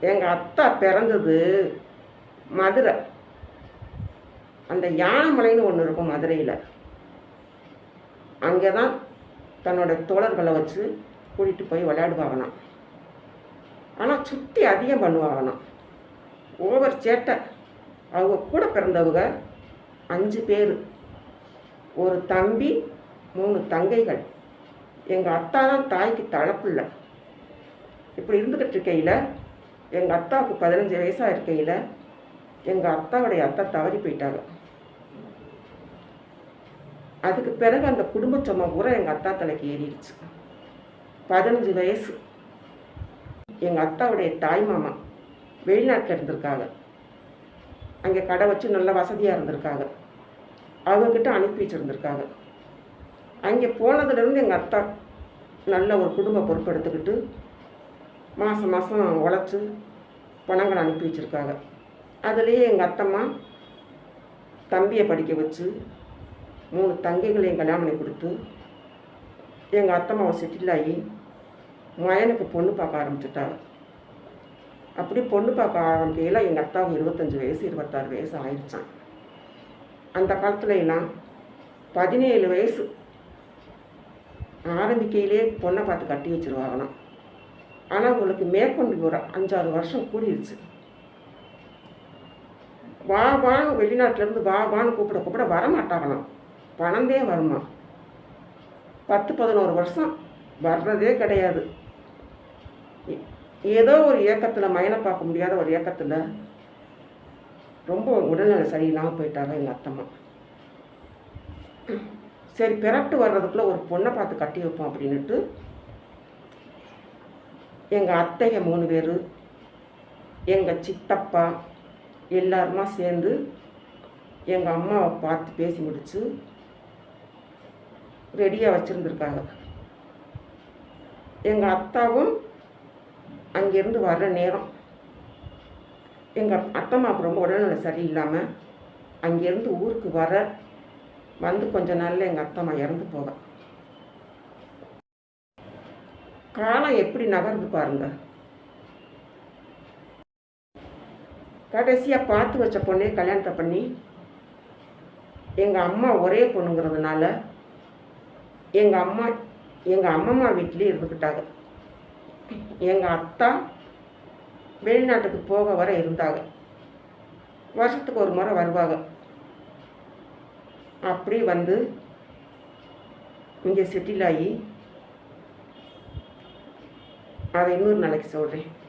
எங்கள் அத்தா பிறந்தது மதுரை. அந்த யானைமலைன்னு ஒன்று இருக்கும் மதுரையில். அங்கே தான் தன்னோட தோழர்களை வச்சு கூட்டிகிட்டு போய் விளையாடுவாங்களாம். ஆனால் சுற்றி அதிகம் பண்ணுவாங்களாம். ஓவர் சேட்டை. அவங்க கூட பிறந்தவங்க அஞ்சு பேர். ஒரு தம்பி மூணு தங்கைகள். எங்கள் அத்தா தான் தாய்க்கு தழப்பில்லை இப்படி இருந்துக்கிட்டு இருக்கையில் எங்கள் அத்தாவுக்கு பதினஞ்சு வயசாக இருக்கையில் எங்கள் அத்தாவுடைய அத்தா தவறி போயிட்டாங்க. அதுக்கு பிறகு அந்த குடும்ப சும்மா பூரா எங்கள் அத்தா தலைக்கு ஏறிடுச்சு. பதினஞ்சு வயசு. எங்கள் அத்தாவுடைய தாய் மாமா வெளிநாட்டில் இருந்திருக்காங்க. அங்கே கடை வச்சு நல்ல வசதியாக இருந்திருக்காங்க. அவங்கக்கிட்ட அனுப்பி வச்சுருந்துருக்காங்க. அங்கே போனதுலேருந்து எங்கள் அத்தா நல்ல ஒரு குடும்ப பொருட்படுத்துக்கிட்டு மாதம் மாதம் உழைச்சி பணங்களை அனுப்பி வச்சுருக்காங்க. அதுலேயே எங்கள் அத்தம்மா தம்பியை படிக்க வச்சு மூணு தங்கைகளையும் கல்யாணம் பண்ணி கொடுத்து எங்கள் அத்தம்மாவை செட்டில் ஆகி மயனுக்கு பொண்ணு பார்க்க ஆரம்பிச்சிட்டாங்க. அப்படி பொண்ணு பார்க்க ஆரம்பிக்கையில் எங்கள் அத்தாவுக்கு இருபத்தஞ்சி வயசு இருபத்தாறு வயசு ஆயிடுச்சான் அந்த காலத்துல எல்லாம் பதினேழு வயசு ஆரம்பிக்கையிலே பொண்ணை பார்த்து கட்டி வச்சிருவாங்களாம். ஆனால் உங்களுக்கு மேற்கொண்டு ஒரு அஞ்சாறு வருஷம் கூடிருச்சு. வா வான்னு வெளிநாட்டிலேருந்து வா வான்னு கூப்பிட கூப்பிட வரமாட்டாங்களாம். பணந்தே வருமா? பத்து பதினோரு வருஷம் வர்றதே கிடையாது. ஏதோ ஒரு இயக்கத்தில் மயனை பார்க்க முடியாத ஒரு இயக்கத்தில் ரொம்ப உடல்நிலை சரியில்லாமல் போயிட்டாங்க எங்கள் அத்தம்மா. சரி பிறட்டு வர்றதுக்குள்ளே ஒரு பொண்ணை பார்த்து கட்டி வைப்போம் அப்படின்னுட்டு எங்கள் அத்தைங்க மூணு பேர் எங்கள் சித்தப்பா எல்லாருமா சேர்ந்து எங்கள் அம்மாவை பார்த்து பேசி முடித்து ரெடியாக வச்சுருந்துருக்காங்க. எங்கள் அத்தாவும் அங்கேருந்து வர்ற நேரம். எங்கள் அத்தம்மாவுக்கு ரொம்ப உடல்நிலை சரியில்லாமல் அங்கேருந்து ஊருக்கு வர வந்து கொஞ்ச நாளில் எங்கள் அத்தம்மா இறந்து போக காலம் எப்படி நகர்ந்து பாருங்க. கடைசியாக பார்த்து வச்ச பொண்ணே கல்யாணத்தை பண்ணி எங்கள் அம்மா ஒரே பொண்ணுங்கிறதுனால எங்கள் அம்மா எங்கள் அம்மம்மா வீட்டிலே இருந்துக்கிட்டாங்க எங்கள் அத்தா வெளிநாட்டுக்கு போக வர இருந்தாங்க. வருஷத்துக்கு ஒரு முறை வருவாங்க. அப்படி வந்து இங்கே செட்டில் ஆகி Dímelo, la que se los de.